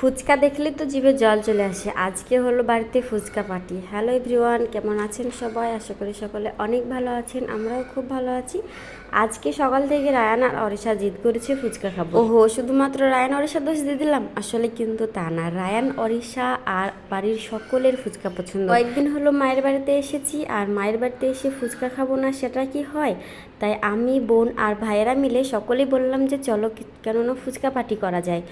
ফুচকা দেখলে তো জিভে জল চলে আসে। আজকে হলো বাড়িতে ফুচকা পার্টি। হ্যালো এভরিওয়ান কেমন আছেন সবাই? আশা করি সকলে অনেক ভালো আছেন আমরাও খুব ভালো আছি। আজকে সকাল থেকে রায়ান আর অরিশা জিদ করেছে ফুচকা খাব। ওহো শুধুমাত্র রায়ান অরিশা দোষ দিয়ে দিলাম? আসলে কিন্তু তা না। রায়ান অরিশা আর বাড়ির সকলের ফুচকা পছন্দ। কয়েকদিন হলো মায়ের বাড়িতে এসেছি আর মায়ের বাড়িতে এসে ফুচকা খাব না সেটা কি হয়? তাই আমি বোন আর ভাইয়েরা মিলে সকলেই বললাম যে চলো কেননা ফুচকা পার্টি করা যায়।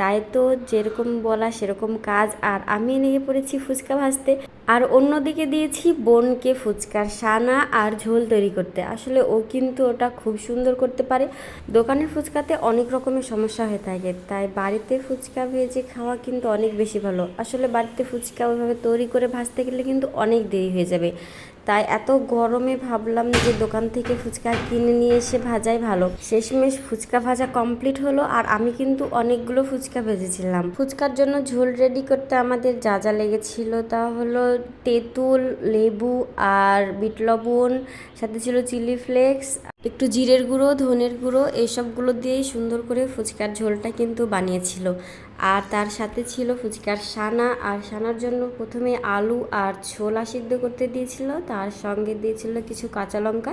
তাই তো যেরকম বলা, সেরকম কাজ। আর আমি নিয়ে পড়েছি ফুচকা ভাজতে। আর অন্যদিকে দিয়েছি বোনকে ফুচকার সানা আর ঝোল তৈরি করতে। আসলে ও কিন্তু ওটা খুব সুন্দর করতে পারে। দোকানের ফুচকাতে অনেক রকমের সমস্যা হয়ে থাকে। তাই বাড়িতে ফুচকা ভেজে খাওয়া কিন্তু অনেক বেশি ভালো। আসলে বাড়িতে ফুচকা ওইভাবে তৈরি করে ভাজতে গেলে কিন্তু অনেক দেরি হয়ে যাবে। তাই এত গরমে ভাবলাম যে দোকান থেকে ফুচকা কিনে নিয়ে এসে ভাজাই ভালো। শেষমেশ ফুচকা ভাজা কমপ্লিট হলো আর আমি কিন্তু অনেকগুলো ফুচকা ভেজেছিলাম। ফুচকার জন্য ঝোল রেডি করতে আমাদের যা যা লেগেছিল তা হলো তেঁতুল, লেবু আর বিট লবণ, সাথে ছিল চিলি ফ্লেক্স একটু জিরের গুঁড়ো, ধনের গুঁড়ো এইসবগুলো দিয়েই সুন্দর করে ফুচকার ঝোলটা কিন্তু বানিয়েছিল। আর তার সাথে ছিল ফুচকার সানা। আর সানার জন্য প্রথমে আলু আর ছোলা সিদ্ধ করতে দিয়েছিল। তার সঙ্গে দিয়েছিল কিছু কাঁচা লঙ্কা।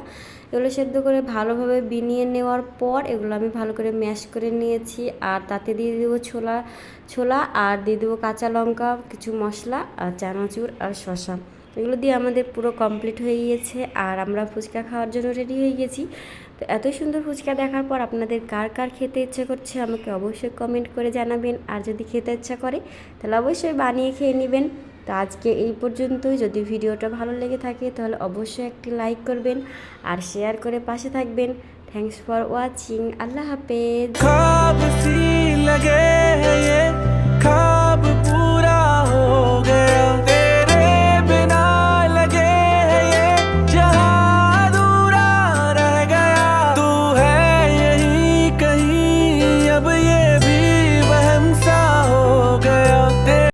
এগুলো সেদ্ধ করে ভালোভাবে বিনিয়ে নেওয়ার পর এগুলো আমি ভালো করে ম্যাশ করে নিয়েছি। আর তাতে দিয়ে দেবো ছোলা ছোলা আর দিয়ে দেবো কাঁচা লঙ্কা, কিছু মশলা, আর চানাচুর আর এগুলো দিয়ে আমাদের পুরো কমপ্লিট হয়ে গিয়েছে। আর আমরা ফুচকা খাওয়ার জন্য রেডি হয়ে গেছি তো এত সুন্দর ফুচকা দেখার পর আপনাদের কার কার খেতে ইচ্ছে করছে আমাকে অবশ্যই কমেন্ট করে জানাবেন। আর যদি খেতে ইচ্ছা করে, তাহলে অবশ্যই বানিয়ে খেয়ে নেবেন। তো আজকে এই পর্যন্তই। যদি ভিডিওটা ভালো লেগে থাকে, তাহলে অবশ্যই একটি লাইক করবেন। আর শেয়ার করে পাশে থাকবেন। থ্যাংকস ফর ওয়াচিং আল্লাহ হাফেজ।